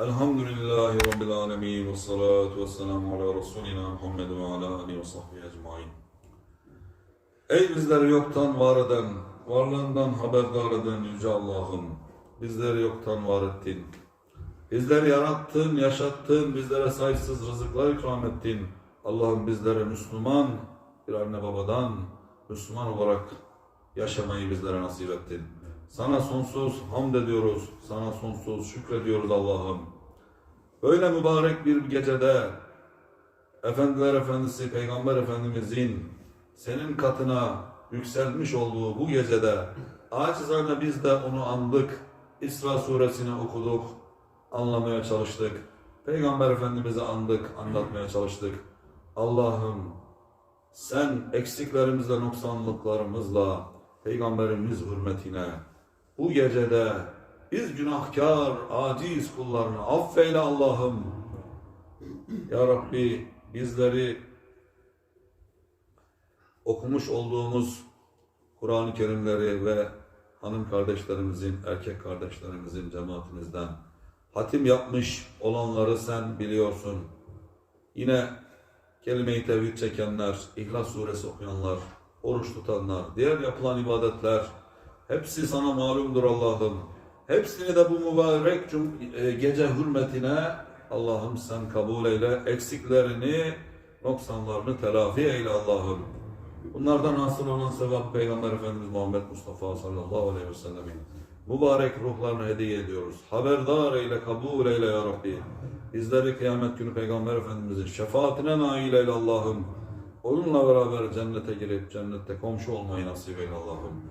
Elhamdülillahi Rabbil alemin ve salatu ve selamu ala Resulina Muhammed ve ala alihi ve sahbihi ecmain. Ey bizleri yoktan var eden, varlığından haberdar eden Yüce Allah'ım, bizleri yoktan var ettin. Bizleri yarattın, yaşattın, bizlere sayısız rızıklar ikram ettin. Allah'ım bizlere Müslüman, bir anne babadan Müslüman olarak yaşamayı bizlere nasip ettin. Sana sonsuz hamd ediyoruz, sana sonsuz şükrediyoruz Allah'ım. Böyle mübarek bir gecede Efendiler Efendisi Peygamber Efendimizin senin katına yükselmiş olduğu bu gecede acizane biz de onu andık. İsra suresini okuduk, anlamaya çalıştık. Peygamber Efendimiz'i andık, anlatmaya çalıştık. Allah'ım sen eksiklerimizle, noksanlıklarımızla Peygamberimiz hürmetine bu gecede biz günahkar, aciz kullarını affeyle Allah'ım. Ya Rabbi bizleri okumuş olduğumuz Kur'an-ı Kerimleri ve hanım kardeşlerimizin, erkek kardeşlerimizin cemaatimizden hatim yapmış olanları sen biliyorsun. Yine kelime-i tevhid çekenler, İhlas suresi okuyanlar, oruç tutanlar, diğer yapılan ibadetler hepsi sana malumdur Allah'ım. Hepsini de bu mübarek e, gece hürmetine Allah'ım sen kabul eyle. Eksiklerini, noksanlarını telafi eyle Allah'ım. Bunlardan hasıl olan sevap Peygamber Efendimiz Muhammed Mustafa sallallahu aleyhi ve sellemin mübarek ruhlarını hediye ediyoruz. Haberdar eyle, kabul eyle ya Rabbi. Bizleri kıyamet günü Peygamber Efendimizin şefaatine nail eyle Allah'ım. Onunla beraber cennete girip cennette komşu olmayı nasip eyle Allah'ım.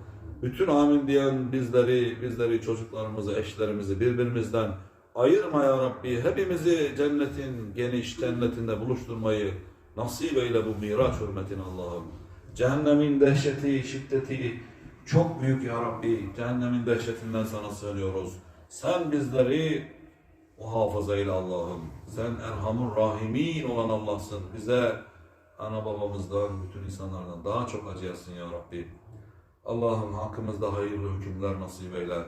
Bütün amin diyen bizleri, bizleri çocuklarımızı, eşlerimizi birbirimizden ayırma ya Rabbi. Hepimizi cennetin geniş cennetinde buluşturmayı nasip eyle bu miraç hürmetine Allah'ım. Cehennemin dehşeti, şiddeti çok büyük ya Rabbi. Cehennemin dehşetinden sana söylüyoruz. Sen bizleri muhafaza eyle Allah'ım. Sen Erhamur Rahimin olan Allah'sın. Bize ana babamızdan, bütün insanlardan daha çok acıyasın ya Rabbi. Allah'ım hakkımızda hayırlı hükümler nasip eyle.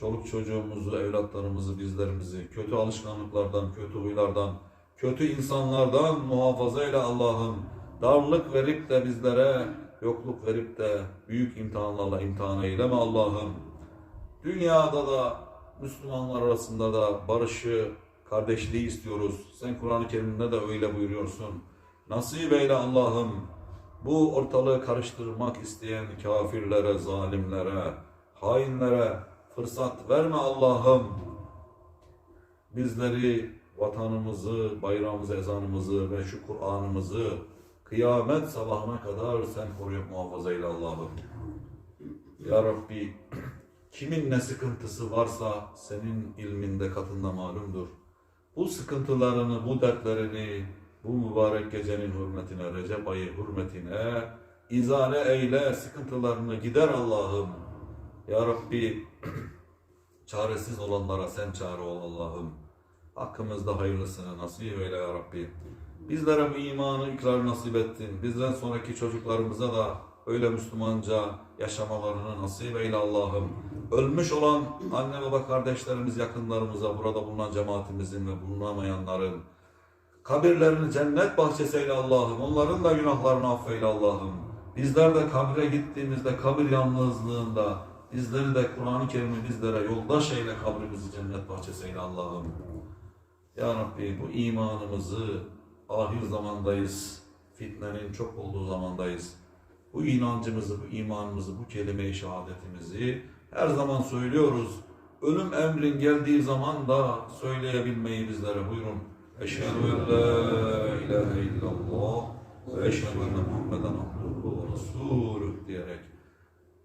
Çoluk çocuğumuzu, evlatlarımızı, bizlerimizi kötü alışkanlıklardan, kötü huylardan, kötü insanlardan muhafaza eyle Allah'ım. Darlık verip de bizlere yokluk verip de büyük imtihanlarla imtihan eyleme Allah'ım. Dünyada da Müslümanlar arasında da barışı, kardeşliği istiyoruz. Sen Kur'an-ı Kerim'de de öyle buyuruyorsun. Nasip eyle Allah'ım. Bu ortalığı karıştırmak isteyen kafirlere, zalimlere, hainlere fırsat verme Allah'ım. Bizleri, vatanımızı, bayramımızı, ezanımızı ve şu Kur'an'ımızı kıyamet sabahına kadar sen koruyup muhafaza eyle Allah'ım. Ya Rabbi, kimin ne sıkıntısı varsa senin ilminde katında malumdur. Bu sıkıntılarını, bu dertlerini, bu mübarek gecenin hürmetine, Recep ayı hürmetine izale eyle, sıkıntılarını gider Allah'ım. Ya Rabbi, çaresiz olanlara sen çare ol Allah'ım. Hakkımızda hayırlısını nasip eyle ya Rabbi. Bizlere bu imanı ikrar nasip ettin. Bizden sonraki çocuklarımıza da öyle Müslümanca yaşamalarını nasip eyle Allah'ım. Ölmüş olan anne baba kardeşlerimiz, yakınlarımıza, burada bulunan cemaatimizin ve bulunamayanların kabirlerini cennet bahçesi eyle Allah'ım. Onların da günahlarını affeyle Allah'ım. Bizler de kabre gittiğimizde kabir yalnızlığında bizleri de Kur'an-ı Kerim'i bizlere yoldaş eyle kabrimizi cennet bahçesi eyle Allah'ım. Ya Rabbi bu imanımızı ahir zamandayız. Fitnenin çok olduğu zamandayız. Bu inancımızı, bu imanımızı, bu kelime-i şehadetimizi her zaman söylüyoruz. Ölüm emrin geldiği zaman da söyleyebilmeyi bizlere buyurun. Eşhedü en la ilahe illallah ve eşhedü enne Muhammeden abduhu ve resuluh diyerek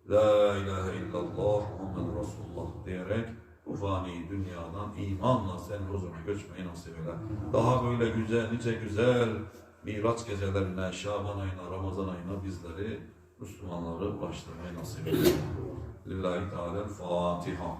La ilahe illallah Muhammed Resulullah diyerek bu fani dünyadan imanla sen huzuruna göçmeyi nasip eyle. Daha böyle güzel, nice güzel Miraç gecelerine, Şaban ayına, Ramazan ayına bizleri, Müslümanları ulaştırmayı nasip eyle. Lillahi Teala Fatiha.